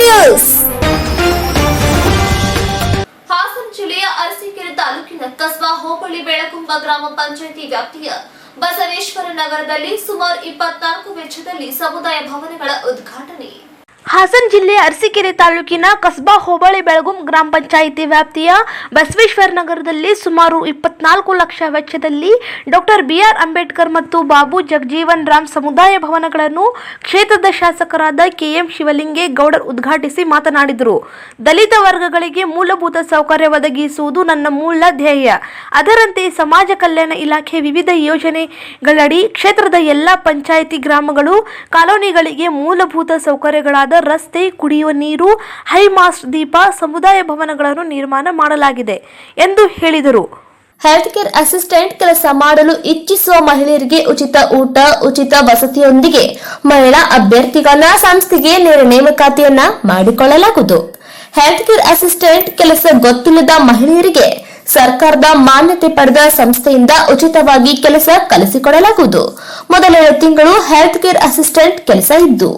News Hassan ಜಿಲ್ಲೆಯ ಅರಸೀಕೆರೆ ತಾಲೂಕಿನ ಕಸ್ಬಾ ಹೋಬಳಿ ಬೆಳಕುಂಬ ಗ್ರಾಮ ಪಂಚಾಯಿತಿ ವ್ಯಾಪ್ತಿಯ ಬಸವೇಶ್ವರ ನಗರದಲ್ಲಿ ಸುಮಾರು ಇಪ್ಪತ್ನಾಲ್ಕು ವೆಚ್ಚದಲ್ಲಿ ಸಮುದಾಯ ಭವನಗಳ ಉದ್ಘಾಟನೆ. ಹಾಸನ ಜಿಲ್ಲೆ ಅರಸೀಕೆರೆ ತಾಲೂಕಿನ ಕಸ್ಬಾ ಹೋಬಳಿ ಬೆಳಗುಂ ಗ್ರಾಮ ಪಂಚಾಯಿತಿ ವ್ಯಾಪ್ತಿಯ ಬಸವೇಶ್ವರ ನಗರದಲ್ಲಿ ಸುಮಾರು ಇಪ್ಪತ್ನಾಲ್ಕು ಲಕ್ಷ ವೆಚ್ಚದಲ್ಲಿ ಡಾಕ್ಟರ್ ಬಿಆರ್ ಅಂಬೇಡ್ಕರ್ ಮತ್ತು ಬಾಬು ಜಗಜೀವನ್ ರಾಮ್ ಸಮುದಾಯ ಭವನಗಳನ್ನು ಕ್ಷೇತ್ರದ ಶಾಸಕರಾದ ಕೆಎಂ ಶಿವಲಿಂಗೇ ಗೌಡರ್ ಉದ್ಘಾಟಿಸಿ ಮಾತನಾಡಿದರು. ದಲಿತ ವರ್ಗಗಳಿಗೆ ಮೂಲಭೂತ ಸೌಕರ್ಯ ಒದಗಿಸುವುದು ನನ್ನ ಮೂಲ ಧ್ಯೇಯ. ಅದರಂತೆ ಸಮಾಜ ಕಲ್ಯಾಣ ಇಲಾಖೆ ವಿವಿಧ ಯೋಜನೆಗಳಡಿ ಕ್ಷೇತ್ರದ ಎಲ್ಲ ಪಂಚಾಯಿತಿ ಗ್ರಾಮಗಳು ಕಾಲೋನಿಗಳಿಗೆ ಮೂಲಭೂತ ಸೌಕರ್ಯಗಳಾದ ರಸ್ತೆ, ಕುಡಿಯುವ ನೀರು, ಹೈಮಾಸ್ಟ್ ದೀಪ, ಸಮುದಾಯ ಭವನಗಳನ್ನು ನಿರ್ಮಾಣ ಮಾಡಲಾಗಿದೆ ಎಂದು ಹೇಳಿದರು. ಹೆಲ್ತ್ ಕೇರ್ ಅಸಿಸ್ಟೆಂಟ್ ಕೆಲಸ ಮಾಡಲು ಇಚ್ಛಿಸುವ ಮಹಿಳೆಯರಿಗೆ ಉಚಿತ ಊಟ, ಉಚಿತ ವಸತಿಯೊಂದಿಗೆ ಮಹಿಳಾ ಅಭ್ಯರ್ಥಿಗಳ ಸಂಸ್ಥೆಗೆ ನೇರ ನೇಮಕಾತಿಯನ್ನ ಮಾಡಿಕೊಳ್ಳಲಾಗುವುದು. ಹೆಲ್ತ್ ಕೇರ್ ಅಸಿಸ್ಟೆಂಟ್ ಕೆಲಸ ಗೊತ್ತಿಲ್ಲದ ಮಹಿಳೆಯರಿಗೆ ಸರ್ಕಾರದ ಮಾನ್ಯತೆ ಪಡೆದ ಸಂಸ್ಥೆಯಿಂದ ಉಚಿತವಾಗಿ ಕೆಲಸ ಕಲಿಸಿಕೊಡಲಾಗುವುದು. ಮೊದಲನೇ ತಿಂಗಳು ಹೆಲ್ತ್ ಕೇರ್ ಅಸಿಸ್ಟೆಂಟ್ ಕೆಲಸ ಇದ್ದು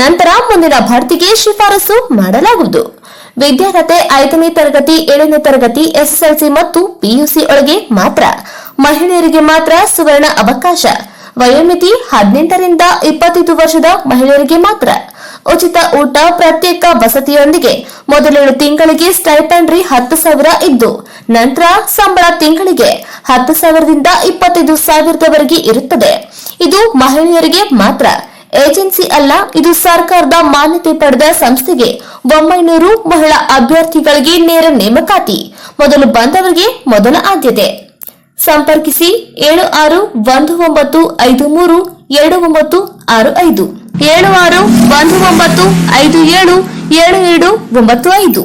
ನಂತರ ಮುಂದಿನ ಭರ್ತಿಗೆ ಶಿಫಾರಸು ಮಾಡಲಾಗುವುದು. ವಿದ್ಯಾರ್ಹತೆ ಐದನೇ ತರಗತಿ, ಏಳನೇ ತರಗತಿ, ಎಸ್ಎಸ್ಎಲ್ಸಿ ಮತ್ತು ಪಿಯುಸಿ ಒಳಗೆ ಮಾತ್ರ. ಮಹಿಳೆಯರಿಗೆ ಮಾತ್ರ ಸುವರ್ಣ ಅವಕಾಶ. ವಯೋಮಿತಿ ಹದಿನೆಂಟರಿಂದ ಇಪ್ಪತ್ತೈದು ವರ್ಷದ ಮಹಿಳೆಯರಿಗೆ ಮಾತ್ರ. ಉಚಿತ ಊಟ, ಪ್ರತ್ಯೇಕ ವಸತಿಯೊಂದಿಗೆ ಮೊದಲೇಳು ತಿಂಗಳಿಗೆ ಸ್ಟೈಪಂಡ್ರಿ ಹತ್ತು ಸಾವಿರ ಇದ್ದು, ನಂತರ ಸಂಬಳ ತಿಂಗಳಿಗೆ ಹತ್ತು ಸಾವಿರದಿಂದ ಇಪ್ಪತ್ತೈದು ಸಾವಿರದವರೆಗೆ ಇರುತ್ತದೆ. ಇದು ಮಹಿಳೆಯರಿಗೆ ಮಾತ್ರ. ಏಜೆನ್ಸಿ ಅಲ್ಲ, ಇದು ಸರ್ಕಾರದ ಮಾನ್ಯತೆ ಪಡೆದ ಸಂಸ್ಥೆಗೆ ಒಂಬೈನೂರು ಮಹಿಳಾ ಅಭ್ಯರ್ಥಿಗಳಿಗೆ ನೇರ ನೇಮಕಾತಿ. ಮೊದಲು ಬಂದವರಿಗೆ ಮೊದಲ ಆದ್ಯತೆ. ಸಂಪರ್ಕಿಸಿ ಏಳು ಆರು ಒಂದು ಒಂಬತ್ತು ಐದು ಮೂರು ಎರಡು ಒಂಬತ್ತು ಆರು ಐದು. ಏಳು ಆರು ಒಂದು ಒಂಬತ್ತು ಐದು ಏಳು ಏಳು ಏಳು ಒಂಬತ್ತು ಐದು.